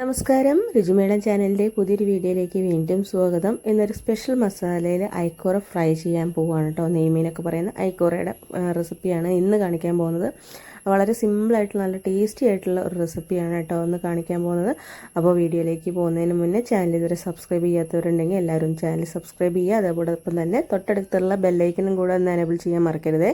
നമസ്കാരം. രുചിമേളൻ ചാനലിന്റെ പുതിയൊരു വീഡിയോയിലേക്ക് വീണ്ടും സ്വാഗതം. എന്നൊരു സ്പെഷ്യൽ മസാലയിൽ ഐക്കോറ ഫ്രൈ ചെയ്യാൻ പോവുകയാണ് കേട്ടോ നെയ്മീനൊക്കെ പറയുന്ന ഐക്കോറയുടെ റെസിപ്പിയാണ് ഇന്ന് കാണിക്കാൻ പോകുന്നത്. വളരെ സിമ്പിളായിട്ടുള്ള നല്ല ടേസ്റ്റി ആയിട്ടുള്ള ഒരു റെസിപ്പിയാണ് കേട്ടോ ഒന്ന് കാണിക്കാൻ പോകുന്നത്. അപ്പോൾ വീഡിയോയിലേക്ക് പോകുന്നതിന് മുന്നേ ചാനൽ ഇതുവരെ സബ്സ്ക്രൈബ് ചെയ്യാത്തവരുണ്ടെങ്കിൽ എല്ലാവരും ചാനൽ സബ്സ്ക്രൈബ് ചെയ്യുക. അതോടൊപ്പം തന്നെ തൊട്ടടുത്തുള്ള ബെല്ലൈക്കനും കൂടെ ഒന്ന് എനേബിൾ ചെയ്യാൻ മറക്കരുത്.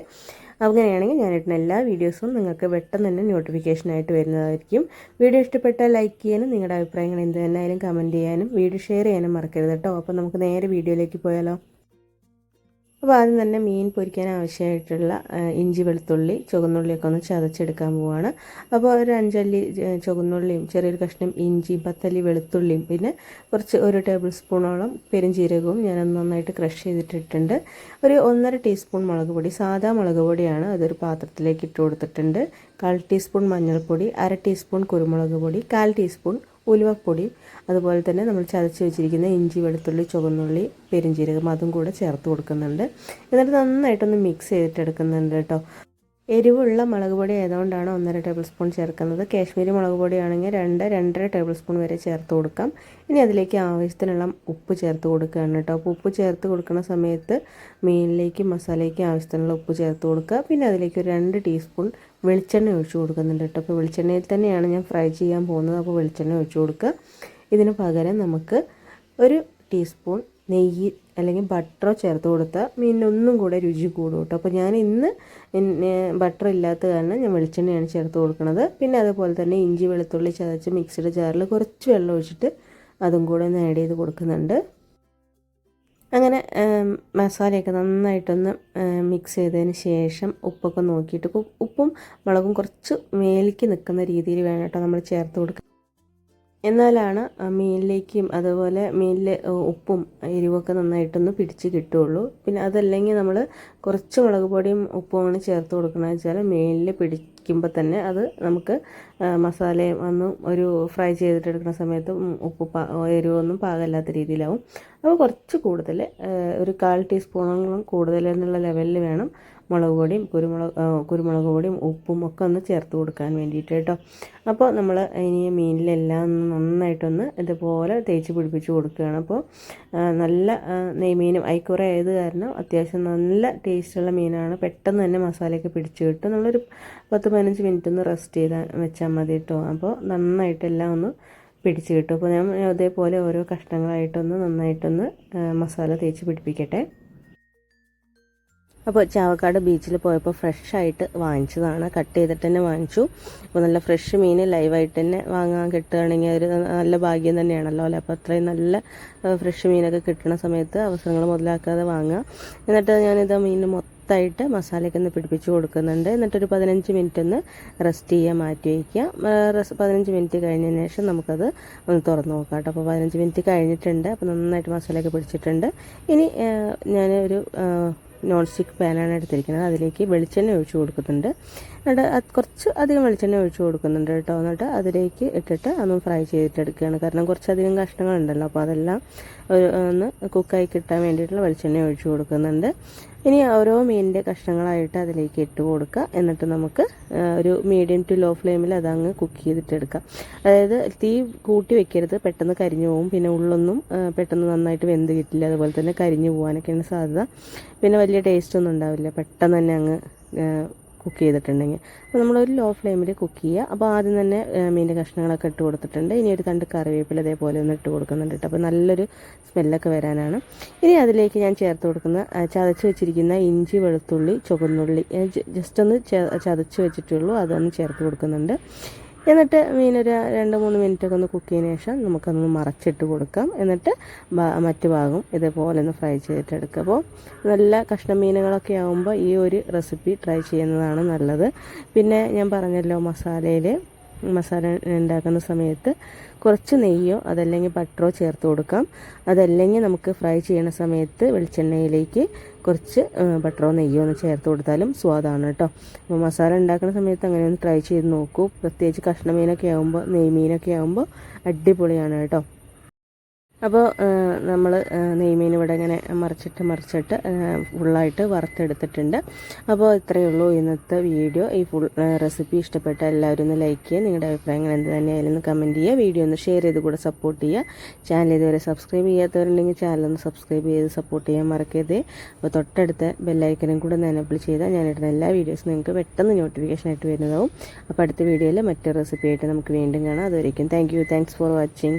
അങ്ങനെയാണെങ്കിൽ ഞാൻ ഇട്ടുന്ന എല്ലാ വീഡിയോസും നിങ്ങൾക്ക് പെട്ടെന്ന് തന്നെ നോട്ടിഫിക്കേഷനായിട്ട് വരുന്നതായിരിക്കും. വീഡിയോ ഇഷ്ടപ്പെട്ടാൽ ലൈക്ക് ചെയ്യാനും നിങ്ങളുടെ അഭിപ്രായങ്ങൾ എന്ത് തന്നെയായാലും കമന്റ് ചെയ്യാനും വീഡിയോ ഷെയർ ചെയ്യാനും മറക്കരുത് കേട്ടോ. അപ്പോൾ നമുക്ക് നേരെ വീഡിയോയിലേക്ക് പോയാലോ? അപ്പോൾ ആദ്യം തന്നെ മീൻ പൊരിക്കാൻ ആവശ്യമായിട്ടുള്ള ഇഞ്ചി വെളുത്തുള്ളി ചുവന്നുള്ളിയൊക്കെ ഒന്ന് ചതച്ചെടുക്കാൻ പോവുകയാണ് അപ്പോൾ ഒരു അഞ്ചല്ലി ചുവന്നുള്ളിയും ചെറിയൊരു കഷ്ണം ഇഞ്ചിയും പത്തല്ലി വെളുത്തുള്ളിയും പിന്നെ കുറച്ച് ഒരു ടേബിൾ സ്പൂണോളം പെരുംജീരകവും ഞാൻ നന്നായിട്ട് ക്രഷ് ചെയ്തിട്ടിട്ടുണ്ട്. ഒരു ഒന്നര ടീസ്പൂൺ മുളക് പൊടി സാധാ മുളക് പൊടിയാണ് അതൊരു പാത്രത്തിലേക്ക് ഇട്ട് കൊടുത്തിട്ടുണ്ട്. കാൽ ടീസ്പൂൺ മഞ്ഞൾപ്പൊടി അര ടീസ്പൂൺ കുരുമുളക് പൊടി കാൽ ടീസ്പൂൺ ഉലുവപ്പൊടി അതുപോലെ തന്നെ നമ്മൾ ചതച്ച് വെച്ചിരിക്കുന്ന ഇഞ്ചി വെളുത്തുള്ളി ചുവന്നുള്ളി പെരുംജീരകം അതും കൂടെ ചേർത്ത് കൊടുക്കുന്നുണ്ട്. എന്നിട്ട് നന്നായിട്ടൊന്ന് മിക്സ് ചെയ്തിട്ടെടുക്കുന്നുണ്ട് കേട്ടോ. എരിവുള്ള മുളക് പൊടി ആയതുകൊണ്ടാണ് ഒന്നര ടേബിൾ സ്പൂൺ ചേർക്കുന്നത്. കാശ്മീരി മുളക് പൊടിയാണെങ്കിൽ രണ്ട് രണ്ടര ടേബിൾ സ്പൂൺ വരെ ചേർത്ത് കൊടുക്കാം. ഇനി അതിലേക്ക് ആവശ്യത്തിനുള്ള ഉപ്പ് ചേർത്ത് കൊടുക്കുകയാണ് കേട്ടോ. അപ്പോൾ ഉപ്പ് ചേർത്ത് കൊടുക്കുന്ന സമയത്ത് മീനിലേക്ക് മസാലയ്ക്ക് ആവശ്യത്തിനുള്ള ഉപ്പ് ചേർത്ത് കൊടുക്കുക. പിന്നെ അതിലേക്ക് ഒരു രണ്ട് ടീസ്പൂൺ വെളിച്ചെണ്ണ ഒഴിച്ച് കൊടുക്കുന്നുണ്ട് കേട്ടോ. അപ്പോൾ വെളിച്ചെണ്ണയിൽ തന്നെയാണ് ഞാൻ ഫ്രൈ ചെയ്യാൻ പോകുന്നത്. അപ്പോൾ വെളിച്ചെണ്ണ ഒഴിച്ച് കൊടുക്കുക. ഇതിന് പകരം നമുക്ക് ഒരു ടീസ്പൂൺ നെയ്യ് അല്ലെങ്കിൽ ബട്ടറോ ചേർത്ത് കൊടുത്താൽ മീനിനൊന്നും കൂടെ രുചി കൂടും കേട്ടോ അപ്പോൾ ഞാൻ ഇന്ന് ബട്ടർ ഇല്ലാത്ത കാരണം ഞാൻ വെളിച്ചെണ്ണയാണ് ചേർത്ത് കൊടുക്കുന്നത് പിന്നെ അതുപോലെ തന്നെ ഇഞ്ചി വെളുത്തുള്ളി ചതച്ച് മിക്സിയുടെ ജാറിൽ കുറച്ച് വെള്ളം ഒഴിച്ചിട്ട് അതും കൂടെ ഒന്ന് ആഡ് ചെയ്ത് കൊടുക്കുന്നുണ്ട്. അങ്ങനെ മസാലയൊക്കെ നന്നായിട്ടൊന്ന് മിക്സ് ചെയ്തതിന് ശേഷം ഉപ്പൊക്കെ നോക്കിയിട്ട് ഉപ്പും മുളകും കുറച്ച് മേലിക്ക് നിൽക്കുന്ന രീതിയിൽ വേണം കേട്ടോ നമ്മൾ ചേർത്ത് കൊടുക്കുക എന്നാലാണ് മീനിലേക്കും അതുപോലെ മീനിൽ ഉപ്പും എരിവൊക്കെ നന്നായിട്ടൊന്ന് പിടിച്ച് കിട്ടുകയുള്ളൂ. പിന്നെ അതല്ലെങ്കിൽ നമ്മൾ കുറച്ച് മുളക് പൊടിയും ഉപ്പുമാണ് ചേർത്ത് കൊടുക്കുന്നത് വെച്ചാൽ മീനിൽ പിടിക്കുമ്പോൾ തന്നെ അത് നമുക്ക് മസാലയും ഒന്നും ഒരു ഫ്രൈ ചെയ്തിട്ടെടുക്കുന്ന സമയത്ത് ഉപ്പ് എരിവൊന്നും പാകമില്ലാത്ത രീതിയിലാവും. അപ്പോൾ കുറച്ച് കൂടുതൽ ഒരു കാൽ ടീസ്പൂണോളം കൂടുതൽ എന്നുള്ള ലെവലിൽ വേണം മുളക് പൊടിയും കുരുമുളക് കുരുമുളക് പൊടിയും ഉപ്പും ഒക്കെ ഒന്ന് ചേർത്ത് കൊടുക്കാൻ വേണ്ടിയിട്ട് കേട്ടോ. അപ്പോൾ നമ്മൾ ഇനി മീനിലെല്ലാം നന്നായിട്ടൊന്ന് ഇതുപോലെ തേച്ച് പിടിപ്പിച്ച് കൊടുക്കുകയാണ്. അപ്പോൾ നല്ല നെയ്മീനും ഐക്കുറ ആയത് കാരണം അത്യാവശ്യം നല്ല ടേസ്റ്റുള്ള മീനാണ്. പെട്ടെന്ന് തന്നെ മസാലയൊക്കെ പിടിച്ച് കിട്ടും. നമ്മളൊരു പത്ത് പതിനഞ്ച് മിനിറ്റ് ഒന്ന് റെസ്റ്റ് ചെയ്താൽ വെച്ചാൽ മതി കേട്ടോ അപ്പോൾ നന്നായിട്ടെല്ലാം ഒന്ന് പിടിച്ച് കിട്ടും. അപ്പോൾ ഞാൻ അതേപോലെ ഓരോ കഷ്ണങ്ങളായിട്ടൊന്ന് നന്നായിട്ടൊന്ന് മസാല തേച്ച് പിടിപ്പിക്കട്ടെ. അപ്പോൾ ചാവക്കാട് ബീച്ചിൽ പോയപ്പോൾ ഫ്രഷ് ആയിട്ട് വാങ്ങിച്ചതാണ്. കട്ട് ചെയ്തിട്ട് തന്നെ വാങ്ങിച്ചു. അപ്പോൾ നല്ല ഫ്രഷ് മീൻ ലൈവായിട്ട് തന്നെ വാങ്ങാൻ കിട്ടുകയാണെങ്കിൽ ഒരു നല്ല ഭാഗ്യം തന്നെയാണല്ലോ അല്ലേ? അപ്പോൾ അത്രയും നല്ല ഫ്രഷ് മീനൊക്കെ കിട്ടുന്ന സമയത്ത് അവസരങ്ങൾ മുതലാക്കാതെ വാങ്ങുക എന്നിട്ട് ഞാനിത് മീൻ മൊത്തമായിട്ട് മസാലയ്ക്ക് ഒന്ന് പിടിപ്പിച്ച് കൊടുക്കുന്നുണ്ട്. എന്നിട്ടൊരു പതിനഞ്ച് മിനിറ്റ് ഒന്ന് റെസ്റ്റ് ചെയ്യാൻ മാറ്റി വയ്ക്കുക. പതിനഞ്ച് മിനിറ്റ് കഴിഞ്ഞതിന് ശേഷം നമുക്കത് ഒന്ന് തുറന്ന് നോക്കാം കേട്ടോ. അപ്പോൾ പതിനഞ്ച് മിനിറ്റ് കഴിഞ്ഞിട്ടുണ്ട്. അപ്പോൾ നന്നായിട്ട് മസാലയൊക്കെ പിടിച്ചിട്ടുണ്ട്. ഇനി ഞാൻ ഒരു നോൺ സ്റ്റിക്ക് പാനാണ് എടുത്തിരിക്കുന്നത്. അതിലേക്ക് വെളിച്ചെണ്ണ ഒഴിച്ച് കൊടുക്കുന്നുണ്ട്. എന്നിട്ട് കുറച്ച് അധികം വെളിച്ചെണ്ണ ഒഴിച്ച് കൊടുക്കുന്നുണ്ട് കേട്ടോ. എന്നിട്ട് അതിലേക്ക് ഇട്ടിട്ട് അതൊന്ന് ഫ്രൈ ചെയ്തിട്ടെടുക്കുകയാണ്. കാരണം കുറച്ചധികം കഷ്ണങ്ങളുണ്ടല്ലോ. അപ്പോൾ അതെല്ലാം ഒരു ഒന്ന് കുക്കായി കിട്ടാൻ വേണ്ടിയിട്ടുള്ള വെളിച്ചെണ്ണ ഒഴിച്ച് കൊടുക്കുന്നുണ്ട്. ഇനി ഓരോ മീനിന്റെ കഷ്ണങ്ങളായിട്ട് അതിലേക്ക് ഇട്ട് കൊടുക്കുക. എന്നിട്ട് നമുക്ക് ഒരു മീഡിയം ടു ലോ ഫ്ലെയിമിൽ അതങ്ങ് കുക്ക് ചെയ്തിട്ടെടുക്കാം. അതായത് തീ കൂട്ടി വെക്കരുത്. പെട്ടെന്ന് കരിഞ്ഞു പോകും പിന്നെ ഉള്ളൊന്നും പെട്ടെന്ന് നന്നായിട്ട് വെന്ത് കിട്ടില്ല. അതുപോലെ തന്നെ കരിഞ്ഞു പോകാനൊക്കെയാണ് സാധ്യത. പിന്നെ വലിയ ടേസ്റ്റ് ഒന്നും ഉണ്ടാവില്ല. പെട്ടെന്ന് തന്നെ അങ്ങ് കുക്ക് ചെയ്തിട്ടുണ്ടെങ്കിൽ. അപ്പോൾ നമ്മളൊരു ലോ ഫ്ലെയിമിൽ കുക്ക് ചെയ്യുക. അപ്പോൾ ആദ്യം തന്നെ മീന്റെ കഷ്ണങ്ങളൊക്കെ ഇട്ട് കൊടുത്തിട്ടുണ്ട്. ഇനി ഒരു തണ്ട് കറിവേപ്പില അതേപോലെ ഒന്ന് ഇട്ട് കൊടുക്കുന്നുണ്ട് അപ്പോൾ നല്ലൊരു സ്മെല്ലൊക്കെ വരാനാണ്. ഇനി അതിലേക്ക് ഞാൻ ചേർത്ത് കൊടുക്കുന്ന ചതച്ച് വെച്ചിരിക്കുന്ന ഇഞ്ചി വെളുത്തുള്ളി ചുവന്നുള്ളി ജസ്റ്റ് ഒന്ന് ചതച്ച് വെച്ചിട്ടുള്ളൂ. അതൊന്ന് ചേർത്ത് കൊടുക്കുന്നുണ്ട്. എന്നിട്ട് മീനൊരു രണ്ട് മൂന്ന് മിനിറ്റൊക്കെ ഒന്ന് കുക്ക് ചെയ്തതിന് ശേഷം നമുക്കതൊന്ന് മറച്ചിട്ട് കൊടുക്കാം. എന്നിട്ട് മറ്റു ഭാഗം ഇതേപോലെ ഒന്ന് ഫ്രൈ ചെയ്തിട്ടെടുക്കുക അപ്പോൾ നല്ല കഷ്ണം മീനുകളൊക്കെ ആകുമ്പോൾ ഈ ഒരു റെസിപ്പി ട്രൈ ചെയ്യുന്നതാണ് നല്ലത്. പിന്നെ ഞാൻ പറഞ്ഞല്ലോ മസാലയിൽ മസാല ഉണ്ടാക്കുന്ന സമയത്ത് കുറച്ച് നെയ്യോ അതല്ലെങ്കിൽ ബട്ടറോ ചേർത്ത് കൊടുക്കാം. അതല്ലെങ്കിൽ നമുക്ക് ഫ്രൈ ചെയ്യുന്ന സമയത്ത് വെളിച്ചെണ്ണയിലേക്ക് കുറച്ച് ബട്ടറോ നെയ്യോ ഒന്ന് ചേർത്ത് കൊടുത്താലും സ്വാദാണ് കേട്ടോ അപ്പോൾ മസാല ഉണ്ടാക്കുന്ന സമയത്ത് അങ്ങനെ ഒന്ന് ട്രൈ ചെയ്ത് നോക്കൂ. പ്രത്യേകിച്ച് കഷ്ണമീനൊക്കെ ആകുമ്പോൾ നെയ്മീനൊക്കെ ആകുമ്പോൾ അടിപൊളിയാണ് കേട്ടോ അപ്പോൾ നമ്മൾ നെയ്മീൻ ഇവിടെ ഇങ്ങനെ മറിച്ചിട്ട് മറിച്ചിട്ട് ഫുള്ളായിട്ട് വറുത്തെടുത്തിട്ടുണ്ട്. അപ്പോൾ ഇത്രയേ ഉള്ളൂ ഇന്നത്തെ വീഡിയോ. ഈ ഫുൾ റെസിപ്പി ഇഷ്ടപ്പെട്ട എല്ലാവരും ഒന്ന് ലൈക്ക് ചെയ്യുക. നിങ്ങളുടെ അഭിപ്രായങ്ങൾ എന്ത് തന്നെയായാലും ഒന്ന് കമന്റ് ചെയ്യുക. വീഡിയോ ഒന്ന് ഷെയർ ചെയ്ത് കൂടെ സപ്പോർട്ട് ചെയ്യുക. ചാനൽ ഇതുവരെ സബ്സ്ക്രൈബ് ചെയ്യാത്തവരുണ്ടെങ്കിൽ ചാനൽ ഒന്ന് സബ്സ്ക്രൈബ് ചെയ്ത് സപ്പോർട്ട് ചെയ്യാൻ മറക്കരുത്. അപ്പോൾ തൊട്ടടുത്ത ബെല്ലൈക്കനും കൂടെ എനബിൾ ചെയ്താൽ ഞാനിടുന്ന എല്ലാ വീഡിയോസും നിങ്ങൾക്ക് പെട്ടെന്ന് നോട്ടിഫിക്കേഷൻ ആയിട്ട് വരുന്നതാവും. അപ്പോൾ അടുത്ത വീഡിയോയിൽ മറ്റൊരു റെസിപ്പി ആയിട്ട് നമുക്ക് വീണ്ടും കാണാം. അതുവരെയും thank you. Thanks for watching.